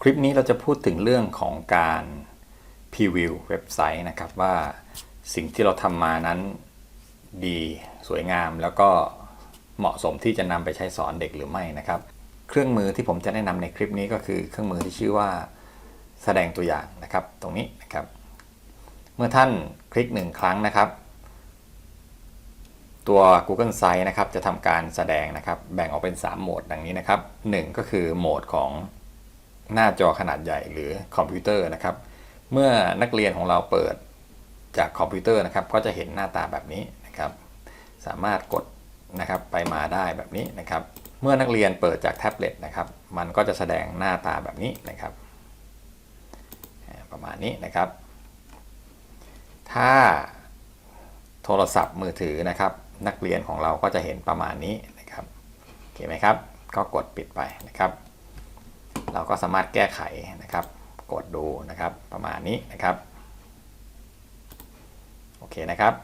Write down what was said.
คลิปนี้เราจะพูดถึงเรื่องของการพรีวิวเว็บไซต์นะครับว่าสิ่งที่เราทำมานั้นดีสวยงาม แล้วก็เหมาะสมที่จะนำไปใช้สอนเด็กหรือไม่นะครับ เครื่องมือที่ผมจะแนะนำในคลิปนี้ก็คือเครื่องมือที่ชื่อว่าแสดงตัวอย่างนะครับ ตรงนี้นะครับ เมื่อท่านคลิกหนึ่งครั้งนะครับ ตัว Google Sites นะครับจะทำการแสดงนะครับ แบ่งออกเป็น 3 โหมดดังนี้นะครับ 1 ก็คือโหมดของ หน้าจอขนาดใหญ่หรือคอมพิวเตอร์นะครับ เมื่อนักเรียนของเราเปิดจากคอมพิวเตอร์นะครับ ก็จะเห็นหน้าตาแบบนี้นะครับ สามารถกดนะครับไปมาได้แบบนี้นะครับ เมื่อนักเรียนเปิดจากแท็บเล็ตนะครับ มันก็จะแสดงหน้าตาแบบนี้นะครับ ประมาณนี้นะครับ ถ้าโทรศัพท์มือถือนะครับ นักเรียนของเราก็จะเห็นประมาณนี้นะครับโอเคไหมครับ ก็กดปิดไปนะครับ เราก็สามารถแก้ไขนะครับ กดดูนะครับประมาณนี้นะครับ โอเคนะครับ